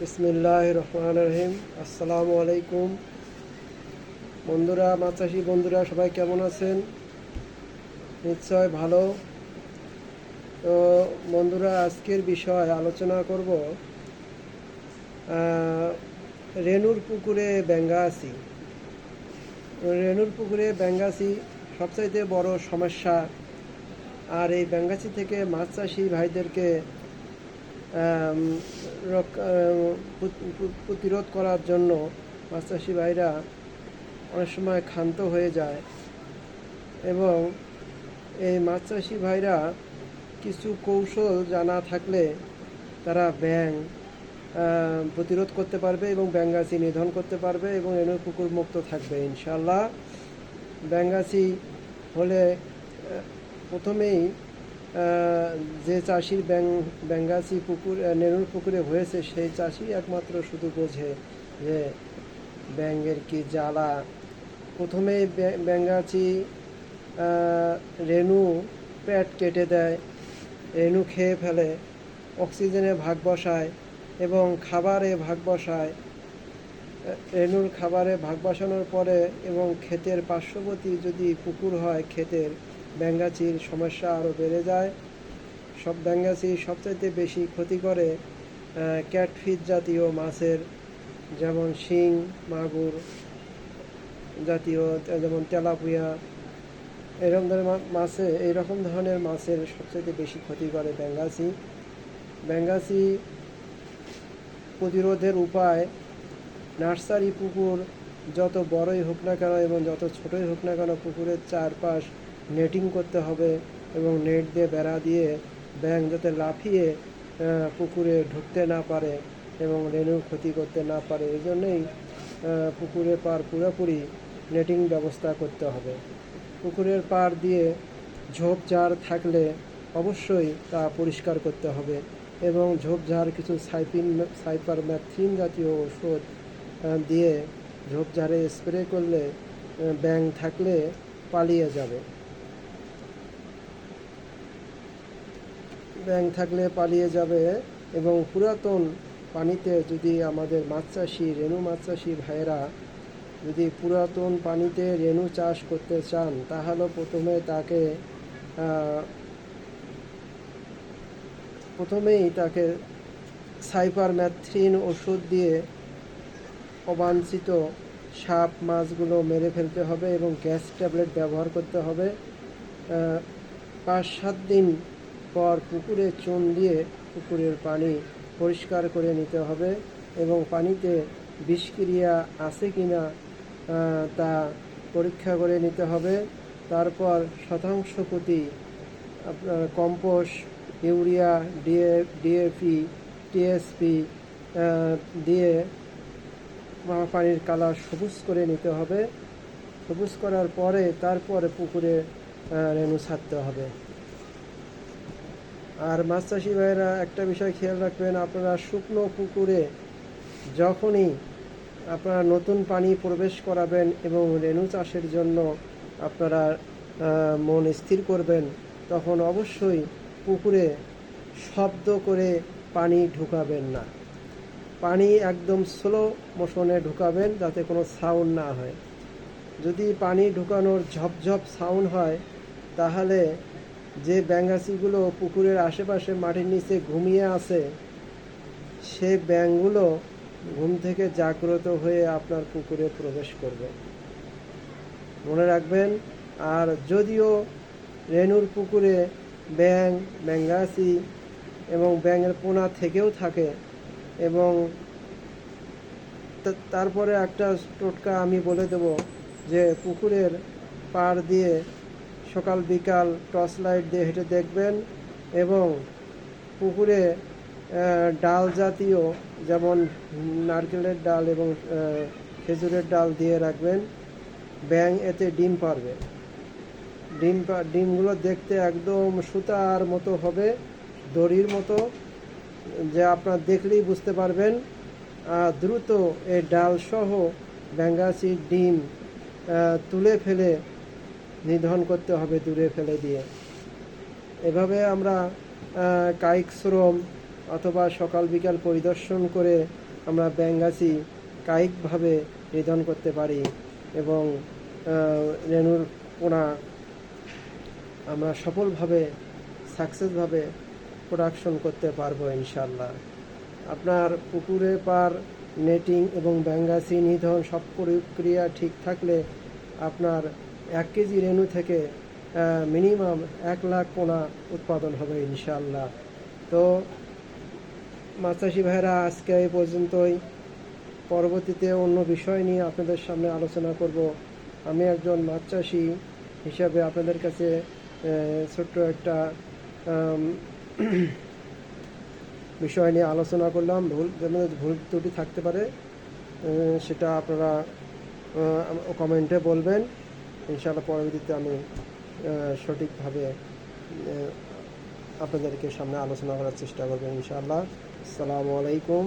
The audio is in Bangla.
বিসমিল্লাহ রহমান রহিম আসসালামু আলাইকুম বন্ধুরা মাছ চাষি বন্ধুরা, সবাই কেমন আছেন? নিশ্চয় ভালো। তো বন্ধুরা, আজকের বিষয় আলোচনা করব রেনুর পুকুরে ব্যাঙ্গাসি। রেনুর পুকুরে ব্যাঙ্গাসি সবচাইতে বড় সমস্যা। আর এই ব্যাঙ্গাসি থেকে মাছ চাষি ভাইদেরকে আম, রক- আহ, প্রত- প্রত- প্রতিরোধ করার জন্য মাছ চাষি ভাইরা অনেক সময় ক্ষান্ত হয়ে যায় এবং এই মাছ চাষি ভাইরা কিছু কৌশল জানা থাকলে তারা ব্যাং প্রতিরোধ করতে পারবে এবং ব্যাঙ্গাসি নিধন করতে পারবে এবং এনুর পুকুর মুক্ত থাকবে ইনশাল্লাহ ব্যাঙ্গাসি হলে প্রথমেই যে চাষির ব্যাং ব্যাঙ্গাসি পুকুর নেনুর পুকুরে হয়েছে সেই চাষি একমাত্র শুধু বোঝে যে ব্যাঙ্গের কি জ্বালা। প্রথমেই ব্যাং- ব্যাঙ্গাচি আহ, রেণু পেট কেটে দেয় রেণু খেয়ে ফেলে অক্সিজেনে ভাগ বসায় এবং খাবারে ভাগ বসায়। রেণুর খাবারে ভাগ বসানোর পরে এবং ক্ষেতের পার্শ্ববর্তী যদি পুকুর হয় ক্ষেতের ব্যাঙ্গাচির সমস্যা আরও বেড়ে যায়। সব ব্যাঙ্গাচি সবচাইতে বেশি ক্ষতি করে ক্যাটফিট জাতীয় মাছের, যেমন শিং, মাগুর জাতীয়, যেমন তেলাপুয়া, এরকম ধরনের মাছে এইরকম ধরনের মাছের সবচেয়ে বেশি ক্ষতি করে ব্যাঙ্গাসি ব্যাঙ্গাসি প্রতিরোধের উপায়, নার্সারি পুকুর, যত বড়ই হোক না কেন এবং যত ছোটই হোক না কেন পুকুরের চারপাশ নেটিং করতে হবে এবং নেট দিয়ে বেড়া দিয়ে ব্যাঙ যাতে লাফিয়ে পুকুরে ঢুকতে না পারে এবং রেণুর ক্ষতি করতে না পারে। এই জন্যই পুকুরের পার পুরোপুরি নেটিং ব্যবস্থা করতে হবে। পুকুরের পার দিয়ে ঝোপঝাড় থাকলে অবশ্যই তা পরিষ্কার করতে হবে এবং ঝোপঝাড় কিছু সাইপিন সাইপার ম্যাথিন জাতীয় ওষুধ দিয়ে ঝোপঝাড়ে স্প্রে করলে ব্যাঙ থাকলে পালিয়ে যাবে। ব্যাঙ থাকলে পালিয়ে যাবে এবং পুরাতন পানিতে যদি আমাদের মাছ চাষি রেণু মাছ চাষি ভাইয়েরা যদি পুরাতন পানিতে রেণু চাষ করতে চান, তাহলে প্রথমে তাকে প্রথমেই তাকে সাইপার ম্যাথ্রিন ওষুধ দিয়ে অবাঞ্ছিত সাপ মাছগুলো মেরে ফেলতে হবে এবং গ্যাস ট্যাবলেট ব্যবহার করতে হবে। পাঁচ সাত দিন পর পুকুরে চুন দিয়ে পুকুরের পানি পরিষ্কার করে নিতে হবে এবং পানিতে বিষক্রিয়া আছে কি না তা পরীক্ষা করে নিতে হবে। তারপর শতাংশ প্রতি আপনার compost, urea, DA, DAP, TSP দিয়ে পানির কালার সবুজ করে নিতে হবে। সবুজ করার পরে তারপরে পুকুরে রেণু ছাড়তে হবে। আর মাছ চাষি ভাইয়েরা, একটা বিষয় খেয়াল রাখবেন, আপনারা শুকনো পুকুরে যখনই আপনারা নতুন পানি প্রবেশ করাবেন এবং রেণু চাষের জন্য আপনারা মন স্থির করবেন, তখন অবশ্যই পুকুরে শব্দ করে পানি ঢুকাবেন না। পানি একদম স্লো মোশনে ঢুকাবেন যাতে কোনো সাউন্ড না হয়। যদি পানি ঢুকানোর ঝপঝপ সাউন্ড হয়, তাহলে যে ব্যাঙ্গাসিগুলো পুকুরের আশেপাশে মাটির নিচে ঘুমিয়ে আছে, সে ব্যাঙগুলো ঘুম থেকে জাগ্রত হয়ে আপনার পুকুরে প্রবেশ করবে। মনে রাখবেন, আর যদিও রেনুর পুকুরে ব্যাং ব্যাঙ্গাসি এবং ব্যাঙের পোনা থেকেও থাকে এবং তারপরে একটা টোটকা আমি বলে দেব যে পুকুরের পাড় দিয়ে সকাল, বিকাল টর্চ লাইট দিয়ে হেঁটে দেখবেন এবং পুকুরে ডাল জাতীয় যেমন নারকেলের ডাল এবং খেজুরের ডাল দিয়ে রাখবেন। ব্যাং এতে ডিম পারবে ডিম ডিমগুলো দেখতে একদম সুতার মতো হবে, দড়ির মতো, যে আপনার দেখলেই বুঝতে পারবেন। দ্রুত এই ডাল সহ ব্যাঙ্গাসির ডিম তুলে ফেলে নিধন করতে হবে দূরে ফেলে দিয়ে। এভাবে আমরা কায়িক শ্রম অথবা সকাল বিকাল পরিদর্শন করে আমরা ব্যাঙ্গাসি কায়িকভাবে নিধন করতে পারি এবং রেণুর পোনা আমরা সফলভাবে, সাকসেসভাবে প্রোডাকশন করতে পারব ইনশাল্লাহ আপনার পুকুরে পার নেটিং এবং ব্যাঙ্গাসি নিধন সব প্রক্রিয়া ঠিক থাকলে আপনার এক কেজি রেণু থেকে মিনিমাম এক লাখ পোনা উৎপাদন হবে ইনশাল্লাহ তো মাছাশি ভাইরা আজকে এই পর্যন্তই। পরবর্তীতে অন্য বিষয় নিয়ে আপনাদের সামনে আলোচনা করব। আমি একজন মাছ চাষি হিসাবে আপনাদের কাছে ছোট্ট একটা বিষয় নিয়ে আলোচনা করলাম। ভুল ভুল ত্রুটি থাকতে পারে সেটা আপনারা কমেন্টে বলবেন। ইনশাআল্লাহ পরবর্তীতে আমি সঠিকভাবে আপনাদেরকে সামনে আলোচনা করার চেষ্টা করবেন ইনশাআল্লাহ। আসসালামু আলাইকুম।